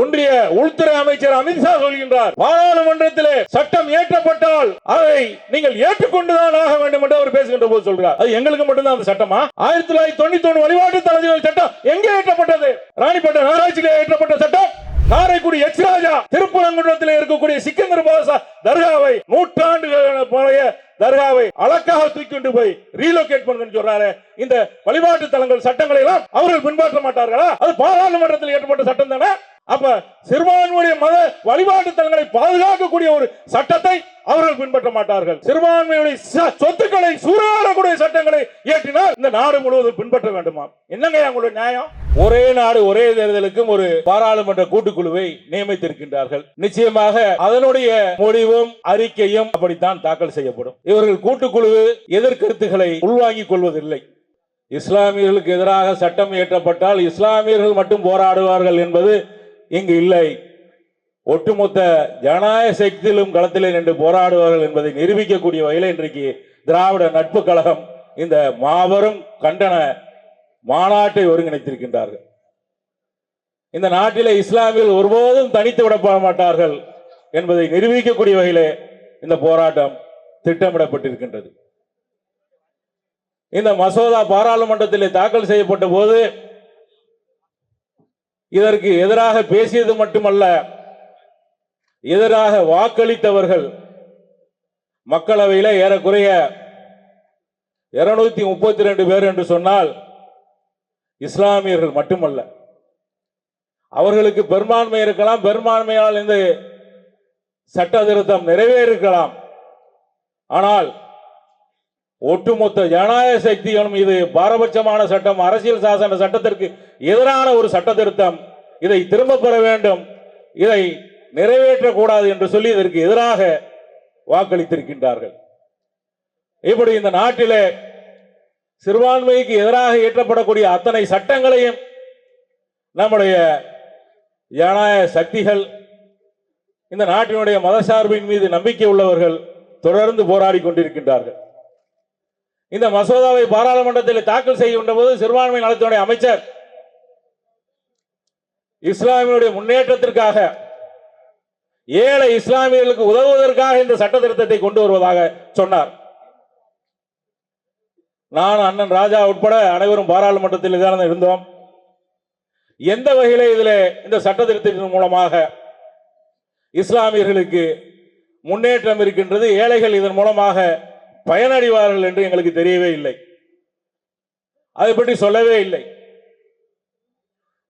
ஒன்றிய உள்துறை அமைச்சர் அமித்ஷா சொல்கின்றார் பாராளுமன்றத்திலே சட்டம் ஏற்றப்பட்டால் அதை நீங்கள் ஏற்றுக்கொண்டுதான் ஆக வேண்டும் என்று அவர் பேசுகின்ற போது சொல்றார். அது எங்களுக்கு மட்டும்தான் அந்த சட்டமா? ஆயிரத்தி தொள்ளாயிரத்தி தொண்ணூத்தி ஒண்ணு வழிபாட்டு தலைவர்கள் சட்டம் எங்கே ஏற்றப்பட்டது? ராணிப்பட்ட நகராட்சியிலே ஏற்றப்பட்ட சட்டம்? காரைக்குடி எச் ராஜா திருப்பரங்குன்றத்தில் இருக்கக்கூடிய சிக்கந்தர் பாசா தர்காவை நூற்றாண்டு பழைய தர்காவை அழகாக தூக்கி கொண்டு போய் ரீலோகேட் பண்ணுங்கன்னு சொல்றாரு. இந்த வழிபாட்டு தலங்கள் சட்டங்களை எல்லாம் அவர்கள் பின்பற்ற மாட்டார்களா? அது பாராளுமன்றத்தில் ஏற்றப்பட்ட சட்டம் தானே? அப்ப சிறுபான்மையுடைய மத வழிபாட்டு தலங்களை பாதுகாக்கக்கூடிய ஒரு சட்டத்தை அவர்கள் பின்பற்ற மாட்டார்கள். சிறுபான்மையுடைய ச- சொத்துக்களை சூறாடக்கூடிய சட்டங்களை இயற்றினால் இந்த நாடு முழுவதும் பின்பற்ற வேண்டுமா? என்னங்க அவங்களுடைய நியாயம்? ஒரே நாடு ஒரே தேர்தலுக்கும் ஒரு பாராளுமன்ற கூட்டுக்குழுவை நியமித்திருக்கின்றார்கள். நிச்சயமாக அதனுடைய முடிவும் அறிக்கையும் அப்படித்தான் தாக்கல் செய்யப்படும். இவர்கள் கூட்டுக்குழு எதிர்கருத்துக்களை உள்வாங்கிக் கொள்வதில்லை. இஸ்லாமியர்களுக்கு எதிராக சட்டம் இயற்றப்பட்டால் இஸ்லாமியர்கள் மட்டும் போராடுவார்கள் என்பது இங்கு இல்லை. ஒட்டுமொத்த ஜனநாயக சக்தியிலும் களத்திலே நின்று போராடுவார்கள் என்பதை நிரூபிக்கக்கூடிய வகையில் இன்றைக்கு திராவிட நட்பு கழகம் இந்த மாபெரும் கண்டன மாநாட்டை ஒருங்கிணைத்திருக்கின்றார்கள். இந்த நாட்டிலே இஸ்லாமியர்கள் ஒருபோதும் தனித்து விடப்பட மாட்டார்கள் என்பதை நிரூபிக்கக்கூடிய வகையிலே இந்த போராட்டம் திட்டமிடப்பட்டிருக்கின்றது. இந்த மசோதா பாராளுமன்றத்தில் தாக்கல் செய்யப்பட்ட போது இதற்கு எதிராக பேசியது மட்டுமல்ல எதிராக வாக்களித்தவர்கள் மக்களவையில் ஏறக்குறைய இருநூத்தி முப்பத்தி ரெண்டு பேர் என்று சொன்னால் இஸ்லாமியர்கள் மட்டுமல்ல. அவர்களுக்கு பெரும்பான்மை இருக்கலாம் பெரும்பான்மையால் இந்த சட்ட திருத்தம் நிறைவேறிருக்கலாம். ஆனால் ஒட்டுமொத்த ஜனநாயக சக்திகளும் இது பாரபட்சமான சட்டம் அரசியல் சாசன சட்டத்திற்கு எதிரான ஒரு சட்ட திருத்தம். இதை திரும்ப பெற வேண்டும். இதை நிறைவேற்றக்கூடாது என்று சொல்லி இதற்கு எதிராக வாக்களித்திருக்கின்றார்கள். இப்படி இந்த நாட்டிலே சிறுபான்மைக்கு எதிராக இயற்றப்படக்கூடிய அத்தனை சட்டங்களையும் நம்முடைய ஜனநாயக சக்திகள் இந்த நாட்டினுடைய மதசார்பின் மீது நம்பிக்கை உள்ளவர்கள் தொடர்ந்து போராடி கொண்டிருக்கின்றார்கள். இந்த மசோதாவை பாராளுமன்றத்தில் தாக்கல் செய்கின்ற போது சிறுபான்மை நலத்தினுடைய அமைச்சர் இஸ்லாமியுடைய முன்னேற்றத்திற்காக ஏழை இஸ்லாமியர்களுக்கு உதவுவதற்காக இந்த சட்ட திருத்தத்தை கொண்டு வருவதாக சொன்னார். நான் அண்ணன் ராஜா உட்பட அனைவரும் பாராளுமன்றத்தில் தான் இருந்தோம். எந்த வகையில் இதில் இந்த சட்ட திருத்தத்தின் மூலமாக இஸ்லாமியர்களுக்கு முன்னேற்றம் இருக்கின்றது ஏழைகள் இதன் மூலமாக பயனடைவார்கள் என்று எங்களுக்கு தெரியவே இல்லை. அதை பற்றி சொல்லவே இல்லை.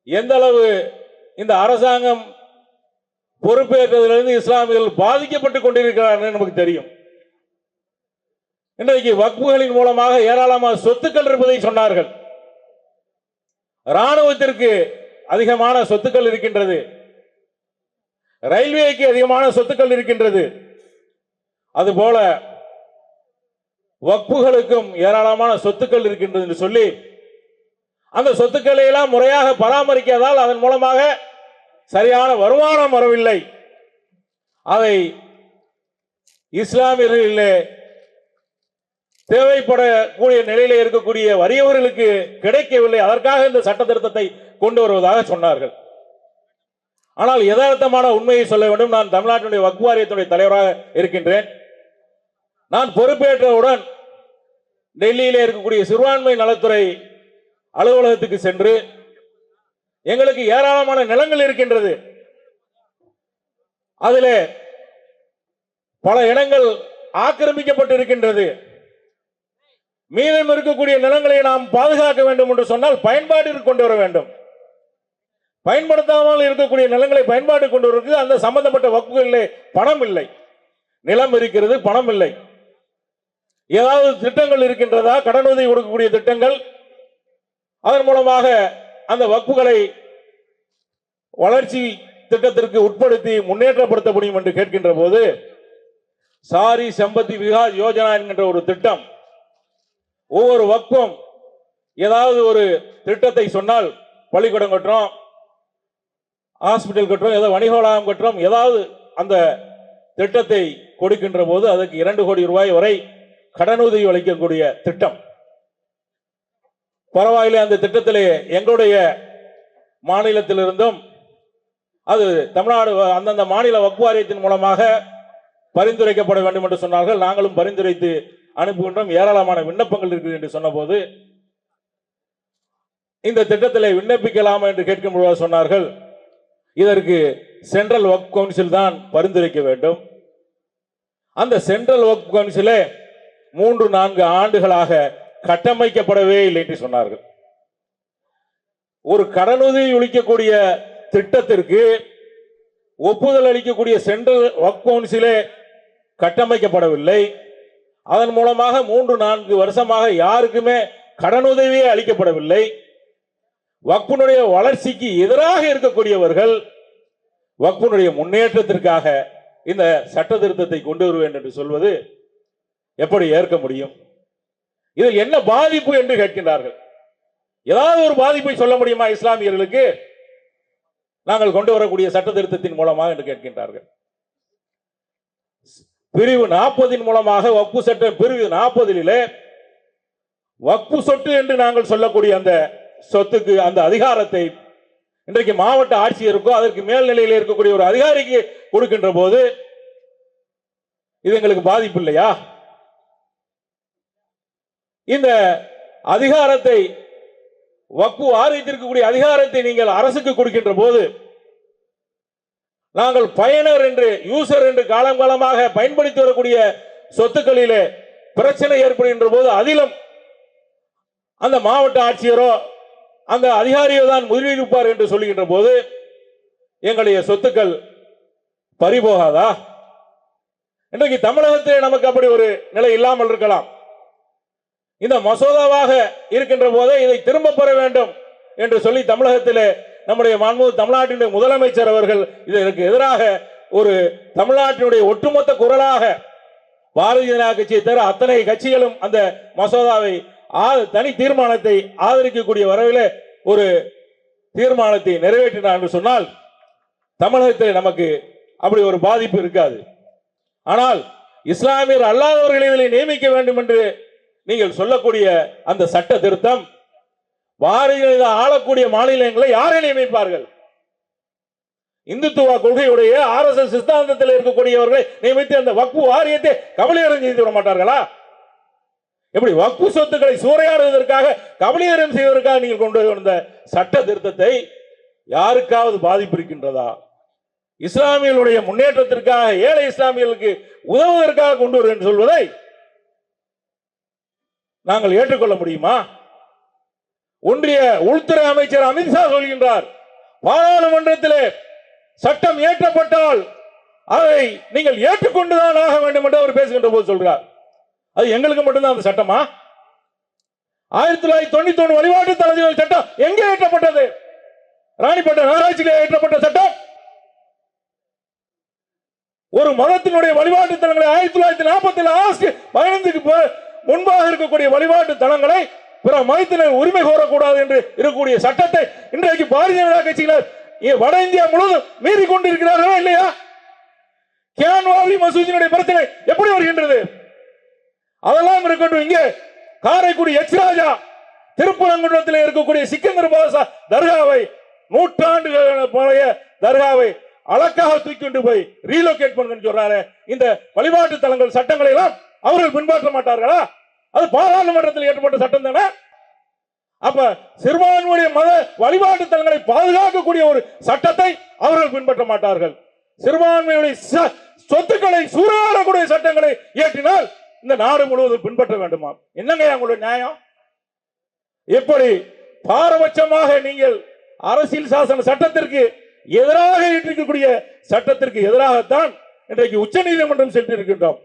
எந்த அளவு இந்த அரசாங்கம் பொறுப்பேற்றதிலிருந்து இஸ்லாமியர்கள் பாதிக்கப்பட்டுக் கொண்டிருக்கிறார்கள் நமக்கு தெரியும். இன்றைக்கு வக்புகளின் மூலமாக ஏராளமான சொத்துக்கள் இருப்பதை சொன்னார்கள். ராணுவத்திற்கு அதிகமான சொத்துக்கள் இருக்கின்றது. ரயில்வேக்கு அதிகமான சொத்துக்கள் இருக்கின்றது. அதுபோல வக்புகளுக்கும் ஏராளமான சொத்துக்கள் இருக்கின்றது என்று சொல்லி அந்த சொத்துக்களை எல்லாம் முறையாக பராமரிக்காதால் அதன் மூலமாக சரியான வருமானம் வரவில்லை. அதை இஸ்லாமியர்களிலே தேவைப்படக்கூடிய நிலையில இருக்கக்கூடிய வறியவர்களுக்கு கிடைக்கவில்லை. அதற்காக இந்த சட்ட திருத்தத்தை கொண்டு வருவதாக சொன்னார்கள். ஆனால் யதார்த்தமான உண்மையை சொல்ல வேண்டும். நான் தமிழ்நாட்டினுடைய வக்புவாரியத்துடைய தலைவராக இருக்கின்றேன். நான் பொறுப்பேற்றவுடன் டெல்லியிலே இருக்கக்கூடிய சிறுபான்மை நலத்துறை அலுவலகத்துக்கு சென்று எங்களுக்கு ஏராளமான நிலங்கள் இருக்கின்றது. அதில் பல இடங்கள் ஆக்கிரமிக்கப்பட்டு இருக்கின்றது மீதம் இருக்கக்கூடிய நிலங்களை நாம் பாதுகாக்க வேண்டும் என்று சொன்னால் பயன்பாட்டிற்கு கொண்டு வர வேண்டும். பயன்படுத்தாமல் இருக்கக்கூடிய நிலங்களை பயன்பாடு கொண்டு வருவதற்கு அந்த சம்பந்தப்பட்ட வக்குகளிலே பணம் இல்லை. நிலம் இருக்கிறது பணம் இல்லை. ஏதாவது திட்டங்கள் இருக்கின்றதா கடனுதவி கொடுக்கக்கூடிய திட்டங்கள் அதன் மூலமாக அந்த வகுப்புகளை வளர்ச்சி திட்டத்திற்கு உட்படுத்தி முன்னேற்றப்படுத்த முடியும் என்று கேட்கின்ற போது சாரி சம்பத்தி விகாஸ் யோஜனா என்கின்ற ஒரு திட்டம் ஒவ்வொரு வக்கும் ஏதாவது ஒரு திட்டத்தை சொன்னால் பள்ளிக்கூடம் கட்டுறோம் ஹாஸ்பிட்டல் கட்டுறோம் ஏதோ வணிக வளாகம் கட்டுறோம் ஏதாவது அந்த திட்டத்தை கொடுக்கின்ற போது அதற்கு இரண்டு கோடி ரூபாய் வரை கடனுதவி அளிக்கக்கூடிய திட்டம். பரவாயில்லை அந்த திட்டத்திலே எங்களுடைய மாநிலத்திலிருந்தும் அது தமிழ்நாடு அந்தந்த மாநில வக்ஃபு வாரியத்தின் மூலமாக பரிந்துரைக்கப்பட வேண்டும் என்று சொன்னார்கள். நாங்களும் பரிந்துரைத்து அனுப்புகின்றோம். ஏராளமான விண்ணப்பங்கள் இருக்குது என்று சொன்னபோது இந்த திட்டத்தில் விண்ணப்பிக்கலாமா என்று கேட்கும் பொழுது சொன்னார்கள். இதற்கு சென்ட்ரல் ஒர்க் கவுன்சில் தான் பரிந்துரைக்க வேண்டும். அந்த சென்ட்ரல் ஒர்க் கவுன்சிலே மூன்று நான்கு ஆண்டுகளாக கட்டமைக்கப்படவே இல்லை என்று சொன்னார்கள். ஒரு கடனுதவி ஒழிக்கக்கூடிய திட்டத்திற்கு ஒப்புதல் அளிக்கக்கூடிய சென்ட்ரல் ஒர்க் கவுன்சிலே கட்டமைக்கப்படவில்லை. அதன் மூலமாக மூன்று நான்கு வருஷமாக யாருக்குமே கடனுதவியே அளிக்கப்படவில்லை. வக்புனுடைய வளர்ச்சிக்கு எதிராக இருக்கக்கூடியவர்கள் வக்புனுடைய முன்னேற்றத்திற்காக இந்த சட்ட திருத்தத்தை கொண்டு வருவேன் என்று சொல்வது எப்படி ஏற்க முடியும்? இதில் என்ன பாதிப்பு என்று கேட்கின்றார்கள். ஏதாவது ஒரு பாதிப்பை சொல்ல முடியுமா இஸ்லாமியர்களுக்கு? நாங்கள் கொண்டு வரக்கூடிய சட்ட திருத்தத்தின் மூலமாக என்று கேட்கின்றார்கள். பிரிவு நாற்பதின் மூலமாக வக்பு சட்டம் பிரிவு நாற்பதிலே வக்பு சொத்து என்று நாங்கள் சொல்லக்கூடிய அந்த சொத்துக்கு அந்த அதிகாரத்தை இன்றைக்கு மாவட்ட ஆட்சியருக்கோ அதற்கு மேல்நிலையில் இருக்கக்கூடிய ஒரு அதிகாரிக்கு கொடுக்கின்ற போது இது எங்களுக்கு பாதிப்பு இல்லையா? இந்த அதிகாரத்தை வக்கு வாரியத்திற்கக்கூடிய அதிகாரத்தை நீங்கள் அரசுக்கு கொடுக்கின்ற போது நாங்கள் பயனர் என்று யூசர் என்று காலம் காலமாக பயன்படுத்தி வரக்கூடிய சொத்துக்களிலே பிரச்சனை ஏற்படுகின்ற போது அதிலும் அந்த மாவட்ட ஆட்சியரோ அந்த அதிகாரியோ தான் முதலீடுப்பார் என்று சொல்லுகின்ற போது எங்களுடைய சொத்துக்கள் பறிபோகாதா? இன்றைக்கு தமிழகத்திலே நமக்கு அப்படி ஒரு நிலை இல்லாமல் இருக்கலாம். இந்த மசோதாவாக இருக்கின்ற போதே இதை திரும்ப பெற வேண்டும் என்று சொல்லி தமிழகத்திலே நம்முடைய மாண்பு தமிழ்நாட்டினுடைய முதலமைச்சர் அவர்கள் இதற்கு எதிராக ஒரு தமிழ்நாட்டினுடைய ஒட்டுமொத்த குரலாக பாரதிய ஜனதா கட்சியை தவிர அத்தனை கட்சிகளும் அந்த மசோதாவை தனி தீர்மானத்தை ஆதரிக்கக்கூடிய வரவில் ஒரு தீர்மானத்தை நிறைவேற்றினார் என்று சொன்னால் தமிழகத்தில் நமக்கு அப்படி ஒரு பாதிப்பு இருக்காது. ஆனால் இஸ்லாமியர் அல்லாதவர்களை நியமிக்க வேண்டும் என்று நீங்கள் சொல்லக்கூடிய அந்த சட்ட திருத்தம் பாரதிய ஆளக்கூடிய மாநிலங்களை யாரை நியமிப்பார்கள்? இந்துத்துவ கொள்கையுடைய ஆர் எஸ் எஸ் சித்தாந்தத்தில் இருக்கக்கூடியவர்களை நியமித்து அந்த வக்பு வாரியத்தை கபலீகரம் செய்து விட மாட்டார்களா? எப்படி வக்பு சொத்துக்களை சூறையாடுவதற்காக கபலீகரம் செய்வதற்காக நீங்கள் கொண்டு வந்த சட்ட திருத்தத்தை யாருக்காவது பாதிப்பு இருக்கின்றதா? இஸ்லாமியர்களுடைய முன்னேற்றத்திற்காக ஏழை இஸ்லாமியர்களுக்கு உதவுவதற்காக கொண்டு வருவேன் என்று சொல்வதை நாங்கள் ஏற்றுக்கொள்ள முடியுமா? ஒன்றிய உள்துறை அமைச்சர் அமித்ஷா சொல்கின்றார் பாராளுமன்றத்திலே சட்டம் இயற்றப்பட்டால் அதை நீங்கள் ஏற்றுக்கொண்டுதான் ஆக வேண்டும் என்று அவர் பேசுகின்ற போது சொல்றார் அது எங்களுக்கு மட்டும்தான் அந்த சட்டமா? ஆயிரத்தி தொள்ளாயிரத்தி தொண்ணூத்தி ஒன்று வழிபாட்டு தளத்தில் சட்டம் எங்கே ஏற்றப்பட்டது? ராணிப்பட்ட நகராட்சியில் ஏற்றப்பட்ட சட்டம்? ஒரு மதத்தினுடைய வழிபாட்டு தலங்களை ஆயிரத்தி தொள்ளாயிரத்தி நாற்பத்தி ஆகஸ்ட் பதினைந்துக்கு முன்பாக இருக்கக்கூடிய வழிபாட்டு தலங்களை பிற மதத்தினர் உரிமை கோரக்கூடாது என்று இருக்கக்கூடிய சட்டத்தை இன்றைக்கு பாரதிய ஜனதா கட்சியினர் இ- வட இந்தியா முழுவதும் மீறி கொண்டிருக்கிறார்களா இல்லையா? கியான்வாலி மசூதியினுடைய பிரச்சனை எப்படி வருகின்றது? அதெல்லாம் இருக்கட்டும் இங்கே காரைக்குடி எச் ராஜா திருப்பரங்குன்றத்தில் இருக்கக்கூடிய சிக்கந்தர் பாசா தர்காவை நூற்றாண்டுகள் பழைய தர்காவை அழகாக தூக்கி கொண்டு போய் ரீலோகேட் பண்ணுன்னு சொல்றாரு. இந்த வழிபாட்டு தலங்கள் சட்டங்களை எல்லாம் அவர்கள் பின்பற்ற மாட்டார்களா? அது பாராளுமன்றத்தில் ஏற்றப்பட்ட சட்டம் தானே? அப்ப சிறுபான்மையுடைய மத வழிபாட்டு தலங்களை பாதுகாக்கக்கூடிய ஒரு சட்டத்தை அவர்கள் பின்பற்ற மாட்டார்கள். சிறுபான்மையுடைய ச- சொத்துக்களை சூறாடக்கூடிய சட்டங்களை இயற்றினால் இந்த நாடு முழுவதும் பின்பற்ற வேண்டுமா? என்னங்க உங்களுடைய நியாயம்? எப்படி பாரபட்சமாக நீங்கள் அரசியல் சாசன சட்டத்திற்கு எதிராக இருக்கக்கூடிய சட்டத்திற்கு எதிராகத்தான் இன்றைக்கு உச்ச நீதிமன்றம் சென்றிருக்கின்றோம்.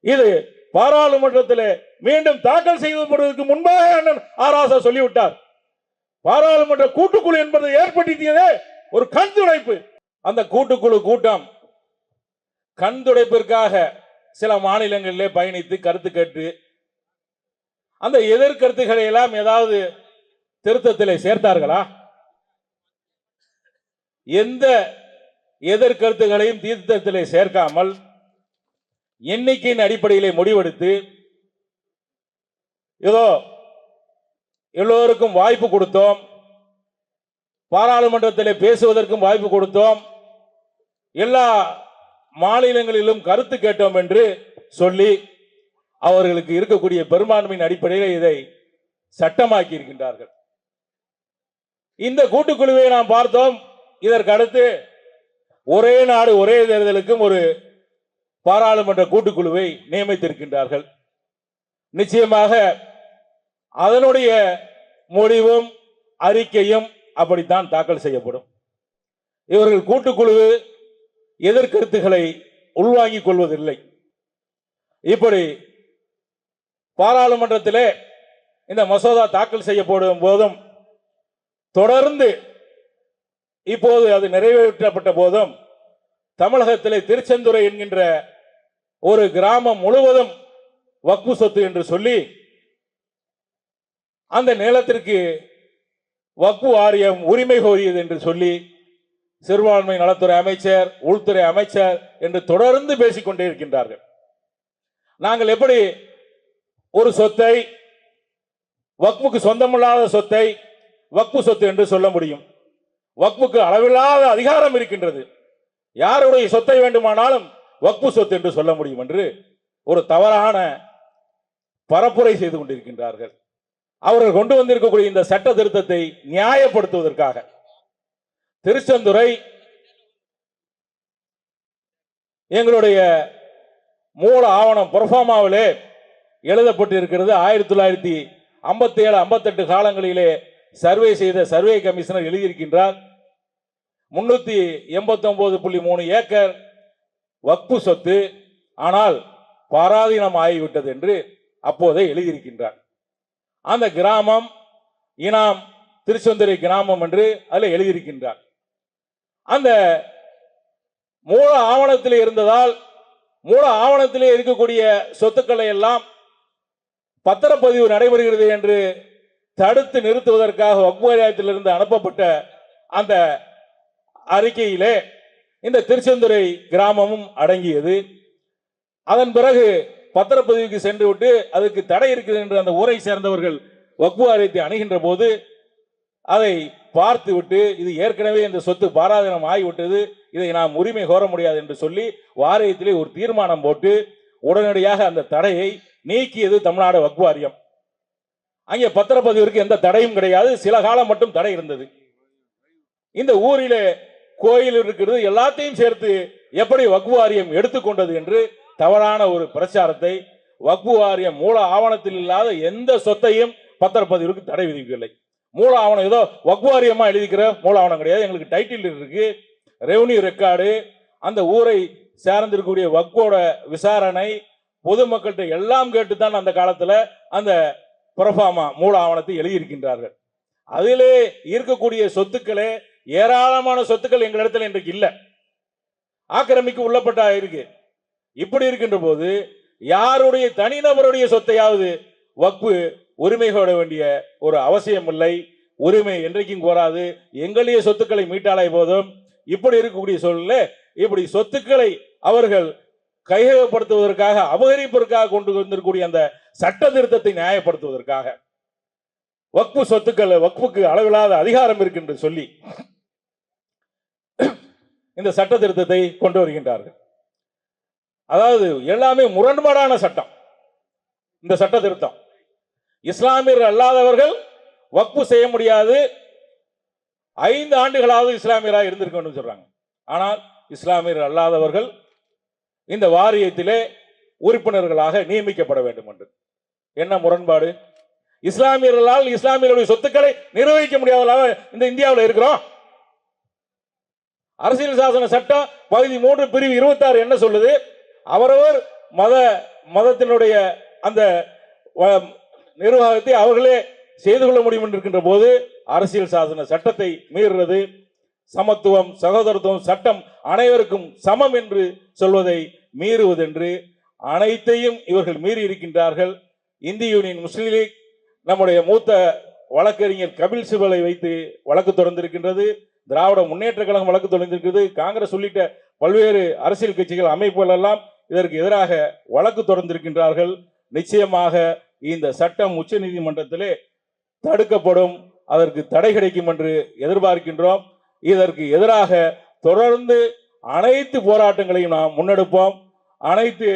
இது பாராளுமன்றத்தில் மீண்டும் தாக்கல் செய்யப்படுவதற்கு முன்பாக அண்ணன் ஆராசா சொல்லிவிட்டார். பாராளுமன்ற கூட்டுக்குழு என்பது ஏற்படுத்தியதே ஒரு கண் துடைப்பு. அந்த கூட்டுக்குழு கூட்டம் கண் துடைப்பிற்காக சில மாநிலங்களிலே பயணித்து கருத்து கேட்டு அந்த எதிர்கருத்துக்களை எல்லாம் ஏதாவது திருத்தத்தில் சேர்த்தார்களா? எந்த எதிர்கருத்துகளையும் தீர்த்தத்தில் சேர்க்காமல் எண்ணிக்கையின் அடிப்படையிலே முடிவெடுத்து ஏதோ எல்லோருக்கும் வாய்ப்பு கொடுத்தோம். பாராளுமன்றத்தில் பேசுவதற்கும் வாய்ப்பு கொடுத்தோம். எல்லா மாநிலங்களிலும் கருத்து கேட்டோம் என்று சொல்லி அவர்களுக்கு இருக்கக்கூடிய பெரும்பான்மையின் அடிப்படையில் இதை சட்டமாக்கி இருக்கின்றார்கள் இந்த கூட்டுக்குழுவை நாம் பார்த்தோம். இதற்கு அடுத்து ஒரே நாடு ஒரே தேர்தலுக்கும் ஒரு பாராளுமன்ற கூட்டுக்குழுவை நியமித்திருக்கின்றார்கள். நிச்சயமாக அதனுடைய முடிவும் அறிக்கையும் அப்படித்தான் தாக்கல் செய்யப்படும். இவர்கள் கூட்டுக்குழு எதிர்கருத்துக்களை உள்வாங்கிக் கொள்வதில்லை. இப்படி பாராளுமன்றத்திலே இந்த மசோதா தாக்கல் செய்யப்படும் போதும் தொடர்ந்து இப்போது அது நிறைவேற்றப்பட்ட போதும் தமிழகத்திலே திருச்செந்துறை என்கின்ற ஒரு கிராமம் முழுவதும் வக்பு சொத்து என்று சொல்லி அந்த நிலத்திற்கு வக்பு வாரியம் உரிமை கோரியது என்று சொல்லி சிறுபான்மை நலத்துறை அமைச்சர் உள்துறை அமைச்சர் என்று தொடர்ந்து பேசிக்கொண்டே இருக்கின்றார்கள். நாங்கள் எப்படி ஒரு சொத்தை வக்புக்கு சொந்தமில்லாத சொத்தை வக்பு சொத்து என்று சொல்ல முடியும்? வக்புக்கு அளவில்லாத அதிகாரம் இருக்கின்றது. யாருடைய சொத்தை வேண்டுமானாலும் வக்பு சொத்து என்று சொல்ல முடியும் என்று ஒரு தவறான பரப்புரை செய்து கொண்டிருக்கின்றார்கள். அவர்கள் கொண்டு வந்திருக்கக்கூடிய இந்த சட்ட திருத்தத்தை நியாயப்படுத்துவதற்காக திருச்செந்துறை எங்களுடைய மூல ஆவணம் புரஃபாமாவிலே எழுதப்பட்டு இருக்கிறது ஆயிரத்தி தொள்ளாயிரத்தி ஐம்பத்தி ஏழு ஐம்பத்தெட்டு காலங்களிலே சர்வே செய்த சர்வே கமிஷனர் எழுதியிருக்கின்றார். முன்னூற்றி எண்பத்தொம்போது புள்ளி மூணு ஏக்கர் வக்பு சொத்து ஆனால் பாராதீனம் ஆகிவிட்டது என்று அப்போதே எழுதியிருக்கின்றார். அந்த கிராமம் இனாம் திருச்செந்துறை கிராமம் என்று அதில் எழுதியிருக்கின்றார். அந்த மூல ஆவணத்தில் இருந்ததால் மூல ஆவணத்திலே இருக்கக்கூடிய சொத்துக்களை எல்லாம் பத்திரப்பதிவு நடைபெறுகிறது என்று தடுத்து நிறுத்துவதற்காக வக்வாரியத்திலிருந்து அனுப்பப்பட்ட அந்த அறிக்கையிலே இந்த திருச்செந்துறை கிராமமும் அடங்கியது. அதன் பிறகு பத்திரப்பதிவுக்கு சென்று விட்டு அதுக்கு தடை இருக்குது என்று அந்த ஊரை சேர்ந்தவர்கள் வக்குவாரியத்தை அணுகின்ற போது அதை பார்த்து விட்டு இது ஏற்கனவே இந்த சொத்து பாராதீனம் ஆகிவிட்டது இதை நாம் உரிமை கோர முடியாது என்று சொல்லி வாரியத்திலே ஒரு தீர்மானம் போட்டு உடனடியாக அந்த தடையை நீக்கியது தமிழ்நாடு வக்குவாரியம் அங்கே பத்திரப்பதிவிற்கு எந்த தடையும் கிடையாது சில காலம் மட்டும் தடை இருந்தது. இந்த ஊரிலே கோயில் இருக்கிறது எல்லாத்தையும் சேர்த்து எப்படி வக்பு வாரியம் எடுத்துக்கொண்டது என்று தவறான ஒரு பிரச்சாரத்தை வக்பு வாரியம் மூல ஆவணத்தில் இல்லாத எந்த சொத்தையும் பத்திரப்பதிவுக்கு தடை விதிக்கவில்லை. மூல ஆவணம் ஏதோ வக்பு வாரியமா எழுதிக்கிற மூல ஆவணம் கிடையாது. எங்களுக்கு டைட்டில் இருக்கு. ரெவன்யூ ரெக்கார்டு அந்த ஊரை சேர்ந்திருக்கக்கூடிய வக்போட விசாரணை பொதுமக்கள்கிட்ட எல்லாம் கேட்டுத்தான் அந்த காலத்தில் அந்த புறஃபாமா மூல ஆவணத்தை எழுதியிருக்கின்றார்கள். அதிலே இருக்கக்கூடிய சொத்துக்களே ஏராளமான சொத்துக்கள் எங்களிடத்தில் இன்றைக்கு இல்லை. ஆக்கிரமிக்கு உள்ளப்பட்டா இருக்கு. இப்படி இருக்கின்ற போது யாருடைய தனிநபருடைய சொத்தையாவது வக்பு உரிமை கோட வேண்டிய ஒரு அவசியம் இல்லை. உரிமை என்றைக்கும் கோராது. எங்களுடைய சொத்துக்களை மீட்டாலே போதும். இப்படி இருக்கக்கூடிய சூழல்ல இப்படி சொத்துக்களை அவர்கள் கையகப்படுத்துவதற்காக அபகரிப்பதற்காக கொண்டு வந்திருக்கூடிய அந்த சட்ட திருத்தத்தை நியாயப்படுத்துவதற்காக வக்பு சொத்துக்கள் வக்புக்கு அளவில்லாத அதிகாரம் இருக்கு என்று சொல்லி இந்த சட்ட திருத்தத்தை கொண்டு வருகின்றார்கள். அதாவது எல்லாமே முரண்பாடான சட்டம். இந்த சட்ட திருத்தம். இஸ்லாமியர் அல்லாதவர்கள் வக்பு செய்ய முடியாது. ஐந்து ஆண்டுகளாவது இஸ்லாமியராக இருந்திருக்கணும்னு சொல்றாங்க. ஆனால் இஸ்லாமியர் அல்லாதவர்கள் இந்த வாரியத்திலே உறுப்பினர்களாக நியமிக்கப்பட வேண்டும் என்று. என்ன முரண்பாடு? இஸ்லாமியர்களால் இஸ்லாமியர்களுடைய சொத்துக்களை நிர்வகிக்க முடியாதவர்களாக இந்த இந்தியாவில் இருக்கிறோம். அரசியல் சாசன சட்டம் பகுதி மூன்று பிரிவு இருபத்தாறு என்ன சொல்லுது? அவரவர் மத மதத்தினுடைய அந்த வ- நிர்வாகத்தை அவர்களே செய்து கொள்ள முடியும் என்று போது அரசியல் சாசன சட்டத்தை மீறுறது. சமத்துவம் சகோதரத்துவம் சட்டம் அனைவருக்கும் சமம் என்று சொல்வதை மீறுவதென்று அனைத்தையும் இவர்கள் மீறி இருக்கின்றார்கள். இந்திய யூனியன் முஸ்லீம் லீக் நம்முடைய மூத்த வழக்கறிஞர் கபில் சிபலை வைத்து வழக்கு தொடர்ந்திருக்கின்றது. திராவிட முன்னேற்ற கழகம் வழக்கு தொடர்ந்திருக்கிறது காங்கிரஸ் உள்ளிட்ட பல்வேறு அரசியல் கட்சிகள் அமைப்புகள் எல்லாம் இதற்கு எதிராக வழக்கு தொடர்ந்திருக்கின்றார்கள். நிச்சயமாக இந்த சட்டம் உச்ச நீதிமன்றத்திலே தடுக்கப்படும். அதற்கு தடை கிடைக்கும் என்று எதிர்பார்க்கின்றோம். இதற்கு எதிராக தொடர்ந்து அனைத்து போராட்டங்களையும் நாம் முன்னெடுப்போம். அனைத்து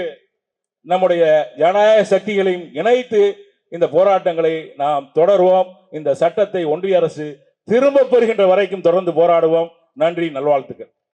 நம்முடைய ஜனநாயக சக்திகளையும் இணைத்து இந்த போராட்டங்களை நாம் தொடர்வோம். இந்த சட்டத்தை ஒன்றிய அரசு திரும்ப பெறுகின்ற வரைக்கும் தொடர்ந்து போராடுவோம். நன்றி நல்வாழ்த்துக்கள்.